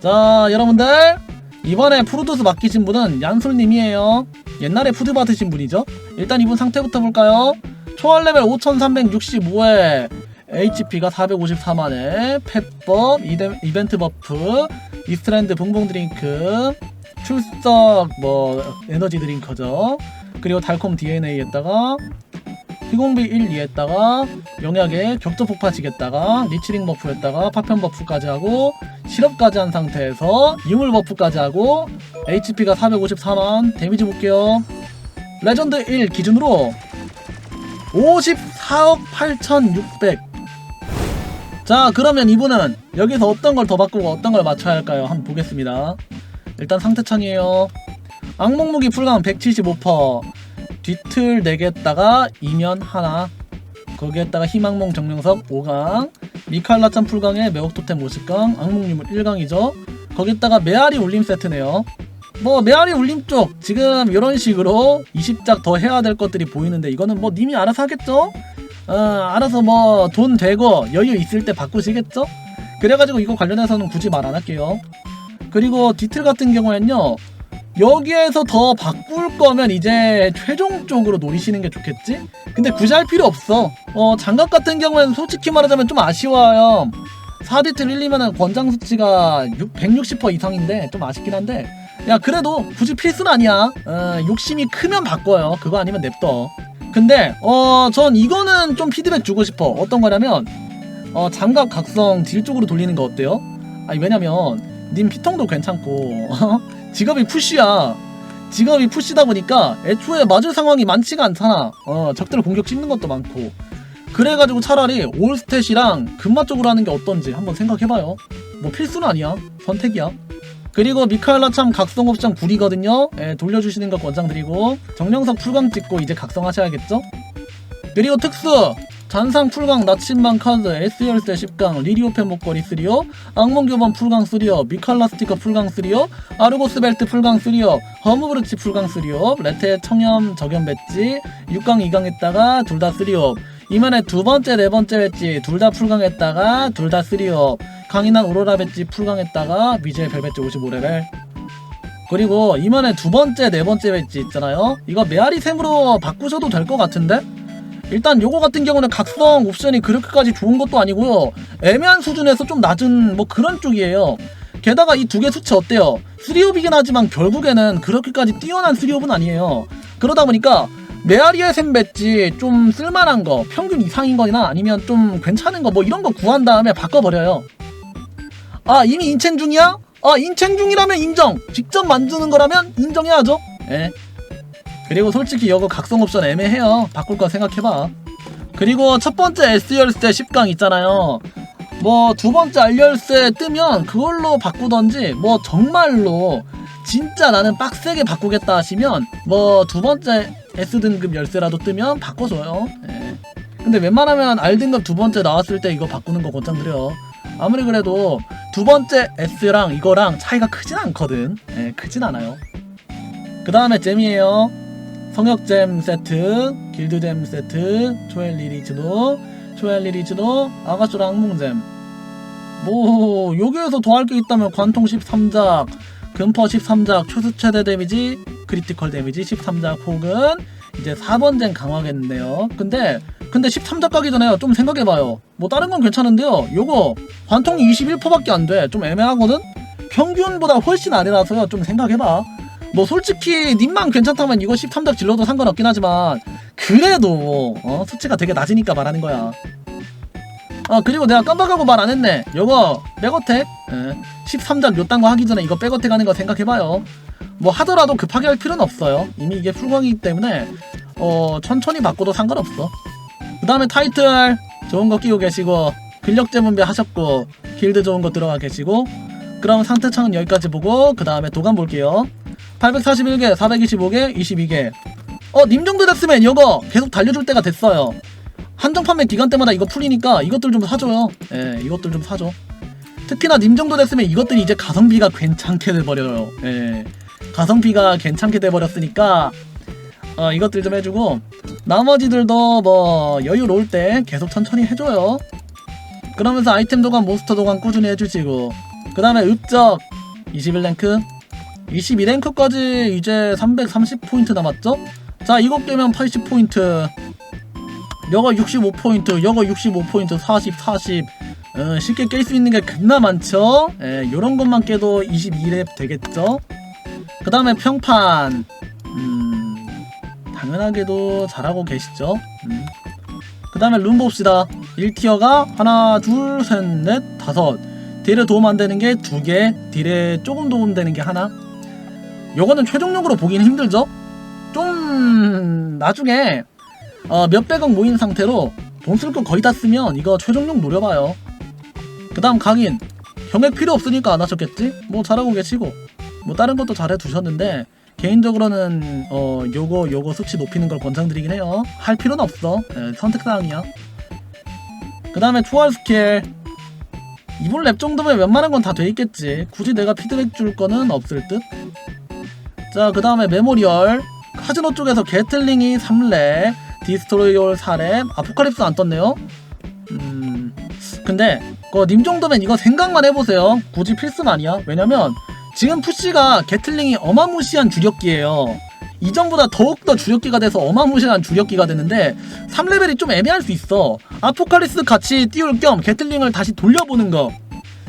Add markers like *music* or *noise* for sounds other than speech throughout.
자 여러분들. 이번에 프로듀스 맡기신 분은 얀솔님이에요. 옛날에 푸드 받으신 분이죠? 일단 이분 상태부터 볼까요? 초월 레벨 5365에 HP가 454만에 펫법 이벤트 버프 이스트랜드 붕붕 드링크 출석 뭐 에너지 드링커죠. 그리고 달콤 DNA에다가 희공비 1, 2에다가 영약에 격조 폭파시겠다가 리치링 버프에다가 파편 버프까지 하고 실업까지 한 상태에서 유물 버프까지 하고 HP가 454만 데미지 볼게요 레전드 1 기준으로 54억 8600 자 그러면 이분은 여기서 어떤 걸 더 바꾸고 어떤 걸 맞춰야 할까요? 한번 보겠습니다. 일단 상태창이에요. 악몽무기 풀강 175% 뒤틀 4개에다가 이면 하나. 거기에다가 희망몽 정령석 5강. 미칼라찬 풀강에 매혹 토템 50강. 악몽유물 1강이죠. 거기에다가 메아리 울림 세트네요. 뭐 메아리 울림 쪽 지금 이런 식으로 20작 더 해야 될 것들이 보이는데 이거는 뭐 님이 알아서 하겠죠? 어 알아서 뭐 돈 되고 여유 있을 때 바꾸시겠죠? 그래가지고 이거 관련해서는 굳이 말 안 할게요. 그리고 디틀 같은 경우에는요 여기에서 더 바꿀 거면 이제 최종적으로 노리시는 게 좋겠지? 근데 굳이 할 필요 없어. 어, 장갑 같은 경우에는 솔직히 말하자면 좀 아쉬워요. 4디틀 1리면은 권장 수치가 6, 160% 이상인데 좀 아쉽긴 한데 야 그래도 굳이 필수는 아니야. 어, 욕심이 크면 바꿔요. 그거 아니면 냅둬. 근데 어, 전 이거는 좀 피드백 주고 싶어. 어떤 거냐면 어, 장갑 각성 딜 쪽으로 돌리는 거 어때요? 아니 왜냐면 님 피통도 괜찮고 *laughs* 직업이 푸시야. 직업이 푸시다 보니까 애초에 맞을 상황이 많지가 않잖아. 어, 적들 공격 씹는 것도 많고. 그래가지고 차라리 올스탯이랑 금마 쪽으로 하는 게 어떤지 한번 생각해봐요. 뭐 필수는 아니야. 선택이야. 그리고 미카엘라 참 각성 옵션 구리거든요. 예, 돌려주시는 거 권장드리고 정령석 풀강 찍고 이제 각성하셔야겠죠? 그리고 특수 잔상 풀강 나침반 카드 S열쇠 10강 리리오펜 목걸이 3요 악몽교본 풀강 3요 미칼라 스티커 풀강 3요 아르고스 벨트 풀강 3요 허무브르치 풀강 3요 레테 청염 적염 배지 6강 2강 했다가 둘 다 3요 이만에 두 번째 네 번째 배지 둘 다 풀강했다가 둘 다 3요 강인한 오로라 배지 풀강했다가 미제 벨배지 55레벨. 그리고 이만에 두 번째 네 번째 배지 있잖아요. 이거 메아리 샘으로 바꾸셔도 될 것 같은데 일단 요거 같은 경우는 각성 옵션이 그렇게까지 좋은 것도 아니고요 애매한 수준에서 좀 낮은 뭐 그런 쪽이에요 게다가 이 두 개 수치 어때요? 3옵이긴 하지만 결국에는 그렇게까지 뛰어난 3옵은 아니에요 그러다 보니까 메아리의 샘 배지 좀 쓸만한 거 평균 이상인 거나 아니면 좀 괜찮은 거 뭐 이런 거 구한 다음에 바꿔버려요 아 이미 인챈 중이야? 아 인챈 중이라면 인정 직접 만드는 거라면 인정해야죠 예. 그리고 솔직히 이거 각성 옵션 애매해요. 바꿀 거 생각해봐. 그리고 첫 번째 S열쇠 10강 있잖아요. 뭐 두 번째 R열쇠 뜨면 그걸로 바꾸던지 뭐 정말로 진짜 나는 빡세게 바꾸겠다 하시면 뭐 두 번째 S등급 열쇠라도 뜨면 바꿔줘요. 예. 근데 웬만하면 R등급 두 번째 나왔을 때 이거 바꾸는 거 권장드려. 아무리 그래도 두 번째 S랑 이거랑 차이가 크진 않거든. 예, 크진 않아요. 그 다음에 잼이에요 성역잼 세트, 길드잼 세트, 초엘리리즈도, 초엘리리즈도, 아가쇼랑 항몽잼. 뭐 여기에서 더 할 게 있다면 관통 13작, 금퍼 13작, 초수 최대 데미지, 크리티컬 데미지 13작 혹은 이제 4번 잼 강화겠는데요. 근데 근데 13작 가기 전에 좀 생각해봐요. 뭐 다른 건 괜찮은데요. 요거 관통이 21%밖에 안 돼. 좀 애매하거든. 평균보다 훨씬 아래라서요. 좀 생각해봐. 뭐 솔직히 님만 괜찮다면 이거 13작 질러도 상관없긴 하지만 그래도 어, 수치가 되게 낮으니까 말하는 거야. 아 그리고 내가 깜빡하고 말 안 했네. 요거 백어택? 예, 13작 요딴 거 하기 전에 이거 백어택 하는 거 생각해봐요. 뭐 하더라도 급하게 할 필요는 없어요. 이미 이게 풀광이기 때문에 어 천천히 바꿔도 상관없어. 그 다음에 타이틀. 좋은 거 끼고 계시고 근력 재분배 하셨고 길드 좋은 거 들어가 계시고 그럼 상태창은 여기까지 보고 그 다음에 도감 볼게요 841개, 425개, 22개. 어, 님 정도 됐으면 이거 계속 달려줄 때가 됐어요. 한정 판매 기간 때마다 이거 풀리니까 이것들 좀 사줘요. 예, 이것들 좀 사줘. 특히나 님 정도 됐으면 이것들이 이제 가성비가 괜찮게 돼버려요. 예, 가성비가 괜찮게 돼버렸으니까 어, 이것들 좀 해주고 나머지들도 뭐 여유로울 때 계속 천천히 해줘요. 그러면서 아이템 도관, 몬스터 도관 꾸준히 해주시고 그 다음에 읍적 21랭크 22랭크까지 이제 330포인트 남았죠? 자 이거 깨면 80포인트 여거 65포인트 여거 65포인트 40 40 어, 쉽게 깰 수 있는 게 겁나 많죠? 예, 요런 것만 깨도 22렙 되겠죠? 그 다음에 평판 음, 당연하게도 잘하고 계시죠? 음. 그 다음에 룸 봅시다 1티어가 하나 둘 셋 넷 다섯 딜에 도움 안 되는 게 두 개, 딜에 조금 도움 되는 게 하나. 요거는 최종적으로 보기는 힘들죠. 좀 나중에 어, 몇백억 모인 상태로 돈 쓸 거 거의 다 쓰면 이거 최종용 노려봐요. 그 다음 강인 경액 필요 없으니까 안 하셨겠지? 뭐 잘하고 계시고 뭐 다른 것도 잘해 두셨는데 개인적으로는 어 요거 요거 수치 높이는 걸 권장드리긴 해요. 할 필요는 없어. 예, 선택 사항이야. 그 다음에 초월 스킬 이번 랩 정도면 웬만한 건 다 돼 있겠지. 굳이 내가 피드백 줄 거는 없을 듯. 자, 그 다음에 메모리얼. 카지노 쪽에서 게틀링이 3렙, 디스트로이얼 4렙, 아포칼립스 안 떴네요. 음, 근데, 그, 님 정도면 이거 생각만 해보세요. 굳이 필수는 아니야. 왜냐면, 지금 푸시가 게틀링이 어마무시한 주력기예요. 이전보다 더욱더 주력기가 돼서 어마무시한 주력기가 되는데 3레벨이 좀 애매할 수 있어 아포칼리스 같이 띄울 겸 게틀링을 다시 돌려보는 거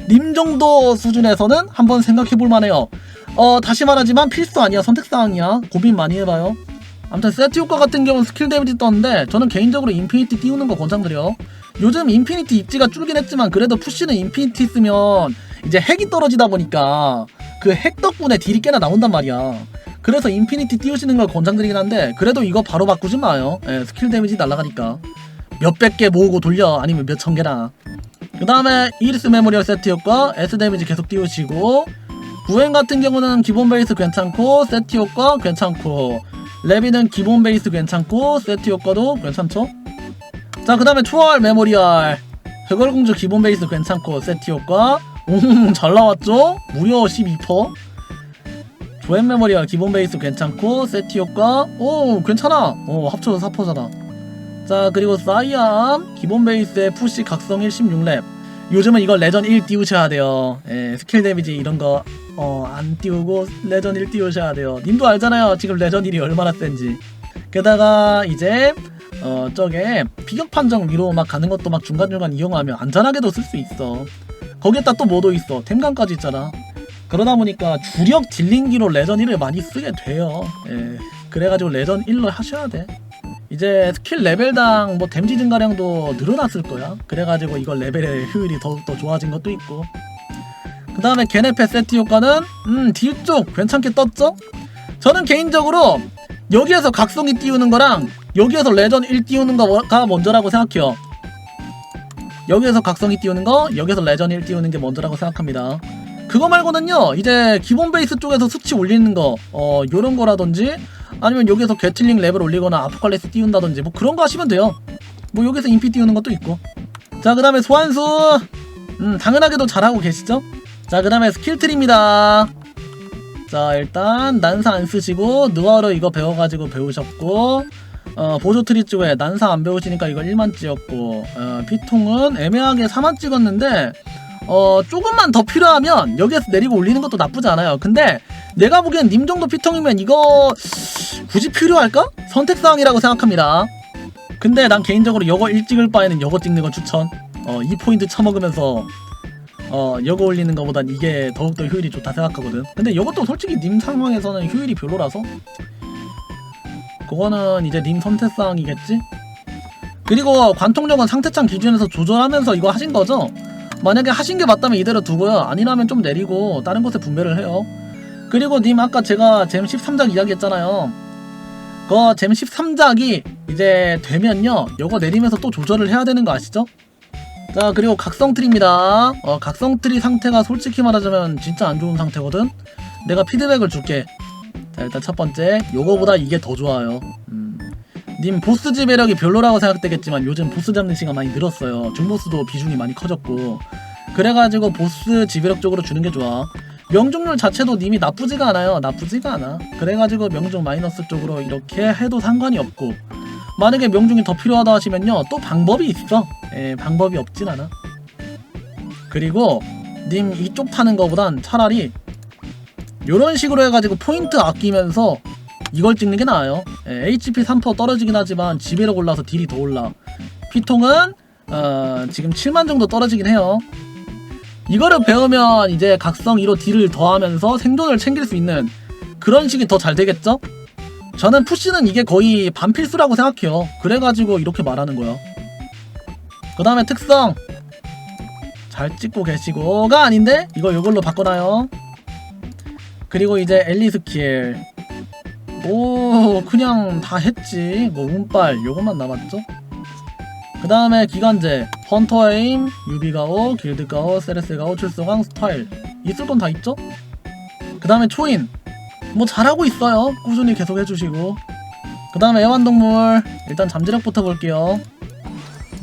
님 정도 수준에서는 한번 생각해볼 만해요 어 다시 말하지만 필수 아니야. 선택사항이야. 고민 많이 해봐요. 아무튼 세트 효과 같은 경우는 스킬 데미지 떴는데 저는 개인적으로 인피니티 띄우는 거 권장드려요 요즘 인피니티 입지가 줄긴 했지만 그래도 푸시는 인피니티 쓰면 이제 핵이 떨어지다 보니까 그 핵 덕분에 딜이 꽤나 나온단 말이야. 그래서 인피니티 띄우시는 걸 권장드리긴 한데 그래도 이거 바로 바꾸지 마요. 예, 스킬 데미지 날라가니까. 몇백 개 모으고 돌려. 아니면 몇 천 개나. 그 다음에 이리스 메모리얼 세트 효과. S 데미지 계속 띄우시고 구행 같은 경우는 기본 베이스 괜찮고 세트 효과 괜찮고 레비는 기본 베이스 괜찮고 세트 효과도 괜찮죠? 자 그 다음에 초월 메모리얼. 해골공주 기본 베이스 괜찮고 세트 효과. *laughs* 음잘 나왔죠? 무려 12% 조앤 메모리얼 기본 베이스 괜찮고 세트 효과. 오 괜찮아. 오 합쳐서 4%잖아 자 그리고 사이암 기본 베이스에 푸시 각성 1 16렙. 요즘은 이거 레전 1 띄우셔야 돼요. 예, 스킬 데미지 이런 거 어, 안 띄우고 레전 1 띄우셔야 돼요 님도 알잖아요 지금 레전 1이 얼마나 센지 게다가 이제 어 저게 비격 판정 위로 막 가는 것도 막 중간중간 이용하면 안전하게도 쓸 수 있어 거기에다 또 뭐도 있어 템감까지 있잖아 그러다 보니까 주력 딜링기로 레전 1을 많이 쓰게 돼요. 예. 그래가지고 레전 1로 하셔야 돼. 이제 스킬 레벨당 뭐 댐지 증가량도 늘어났을 거야. 그래가지고 이거 레벨의 효율이 더욱더 좋아진 것도 있고. 그 다음에 게네페 세트 효과는 음, 딜쪽 괜찮게 떴죠? 저는 개인적으로 여기에서 각성이 띄우는 거랑 여기에서 레전 1 띄우는 거가 먼저라고 생각해요. 여기에서 각성이 띄우는 거, 여기에서 레전 1 띄우는 게 먼저라고 생각합니다. 그거 말고는요 이제 기본 베이스 쪽에서 수치 올리는 거 어 요런 거라든지 아니면 여기서 게틀링 레벨 올리거나 아포칼리스 띄운다든지 뭐 그런 거 하시면 돼요 뭐 여기서 인피 띄우는 것도 있고 자 그 다음에 소환수 음 당연하게도 잘하고 계시죠 자 그 다음에 스킬트리입니다. 자 일단 난사 안 쓰시고 느와르 이거 배워가지고 배우셨고 어, 보조 트리 쪽에 난사 안 배우시니까 이거 1만 찍었고 어, 피통은 애매하게 4만 찍었는데 어 조금만 더 필요하면 여기에서 내리고 올리는 것도 나쁘지 않아요. 근데 내가 보기엔 님 정도 피통이면 이거 굳이 필요할까? 선택사항이라고 생각합니다. 근데 난 개인적으로 요거 1 찍을 바에는 요거 찍는 거 추천. 어 2포인트 쳐먹으면서 어 요거 올리는 것보단 이게 더욱더 효율이 좋다 생각하거든 근데 요것도 솔직히 님 상황에서는 효율이 별로라서 그거는 이제 님 선택사항이겠지? 그리고 관통력은 상태창 기준에서 조절하면서 이거 하신 거죠? 만약에 하신 게 맞다면 이대로 두고요. 아니라면 좀 내리고 다른 곳에 분배를 해요. 그리고 님 아까 제가 잼 13작 이야기 했잖아요. 그잼 13작이 이제 되면요. 요거 내리면서 또 조절을 해야 되는 거 아시죠? 자 그리고 각성 트리입니다. 어, 각성 트리 상태가 솔직히 말하자면 진짜 안 좋은 상태거든. 내가 피드백을 줄게. 자 일단 첫 번째 요거보다 이게 더 좋아요. 음. 님 보스 지배력이 별로라고 생각되겠지만 요즘 보스 잡는 시간 많이 늘었어요. 중보스도 비중이 많이 커졌고 그래가지고 보스 지배력 쪽으로 주는 게 좋아. 명중률 자체도 님이 나쁘지가 않아요. 나쁘지가 않아. 그래가지고 명중 마이너스 쪽으로 이렇게 해도 상관이 없고 만약에 명중이 더 필요하다 하시면요 또 방법이 있어. 예, 방법이 없진 않아. 그리고 님 이쪽 타는 거보단 차라리 요런 식으로 해가지고 포인트 아끼면서 이걸 찍는 게 나아요 예, HP 3% 떨어지긴 하지만 지배력 올라서 딜이 더 올라 피통은 어, 지금 7만 정도 떨어지긴 해요 이거를 배우면 이제 각성 2로 딜을 더하면서 생존을 챙길 수 있는 그런 식이 더 잘 되겠죠? 저는 푸시는 이게 거의 반필수라고 생각해요. 그래가지고 이렇게 말하는 거예요. 그 다음에 특성. 잘 찍고 계시고가 아닌데 이거 이걸로 바꿔놔요. 그리고 이제 엘리 스킬. 오 그냥 다 했지. 뭐 운빨 요것만 남았죠. 그 다음에 기간제, 헌터 에임, 유비가오, 길드가오, 세레스가오, 출소강, 스타일 있을 건 다 있죠? 그 다음에 초인 뭐 잘하고 있어요 꾸준히 계속 해주시고 그 다음에 애완동물 일단 잠재력부터 볼게요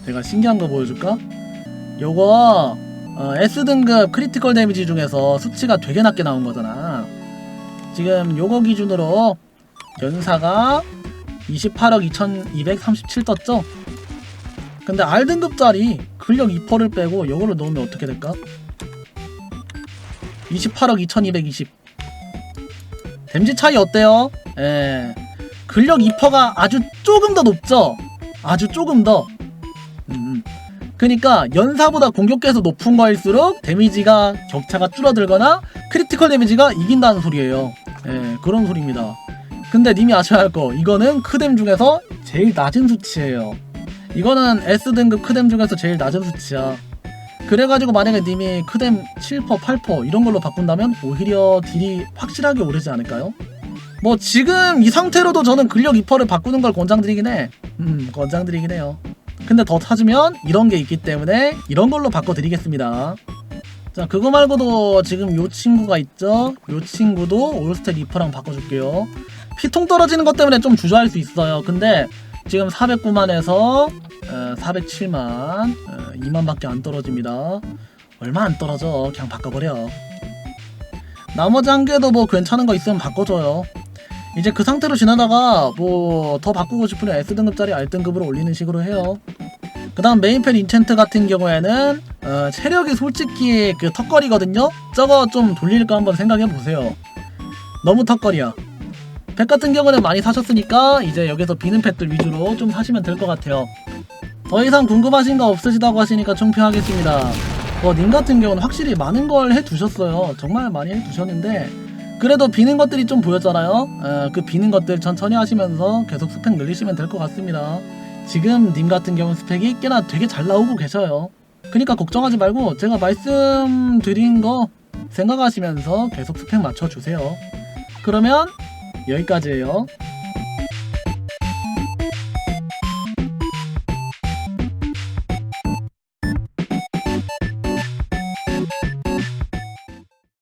제가 신기한 거 보여줄까? 요거 어, S등급 크리티컬 데미지 중에서 수치가 되게 낮게 나온 거잖아 지금 요거 기준으로 연사가 28억 2237 떴죠? 근데 R등급짜리 근력 2%를 빼고 요거를 넣으면 어떻게 될까? 28억 2220 댐지 차이 어때요? 예. 근력 2%가 아주 조금 더 높죠? 아주 조금 더. 음. 그니까 연사보다 공격계에서 높은 거일수록 데미지가 격차가 줄어들거나 크리티컬 데미지가 이긴다는 소리예요. 예, 그런 소리입니다. 근데 님이 아셔야 할 거, 이거는 크뎀 중에서 제일 낮은 수치예요. 이거는 S등급 크뎀 중에서 제일 낮은 수치야. 그래가지고 만약에 님이 크뎀 7%, 8% 이런 걸로 바꾼다면 오히려 딜이 확실하게 오르지 않을까요? 뭐 지금 이 상태로도 저는 근력 2%를 바꾸는 걸 권장드리긴 해. 음, 권장드리긴 해요. 근데 더 찾으면 이런 게 있기 때문에 이런 걸로 바꿔드리겠습니다. 자, 그거 말고도 지금 요 친구가 있죠? 요 친구도 올스택 2%랑 바꿔줄게요. 피통 떨어지는 것 때문에 좀 주저할 수 있어요. 근데 지금 409만에서 407만, 어, 2만밖에 안 떨어집니다. 얼마 안 떨어져. 그냥 바꿔버려. 나머지 한 개도 뭐 괜찮은 거 있으면 바꿔줘요. 이제 그 상태로 지나다가 뭐 더 바꾸고 싶으면 S등급짜리 R등급으로 올리는 식으로 해요. 그 다음 메인펜 인챈트 같은 경우에는 어, 체력이 솔직히 그 턱걸이거든요? 저거 좀 돌릴까 한번 생각해 보세요. 너무 턱걸이야. 팩 같은 경우는 많이 사셨으니까 이제 여기서 비는 팩들 위주로 좀 사시면 될 것 같아요. 더 이상 궁금하신 거 없으시다고 하시니까 총평하겠습니다. 뭐, 님 같은 경우는 확실히 많은 걸 해두셨어요. 정말 많이 해두셨는데, 그래도 비는 것들이 좀 보였잖아요. 어, 그 비는 것들 천천히 하시면서 계속 스펙 늘리시면 될 것 같습니다. 지금 님 같은 경우 스펙이 꽤나 되게 잘 나오고 계셔요. 그러니까 걱정하지 말고 제가 말씀드린 거 생각하시면서 계속 스펙 맞춰주세요. 그러면 여기까지예요.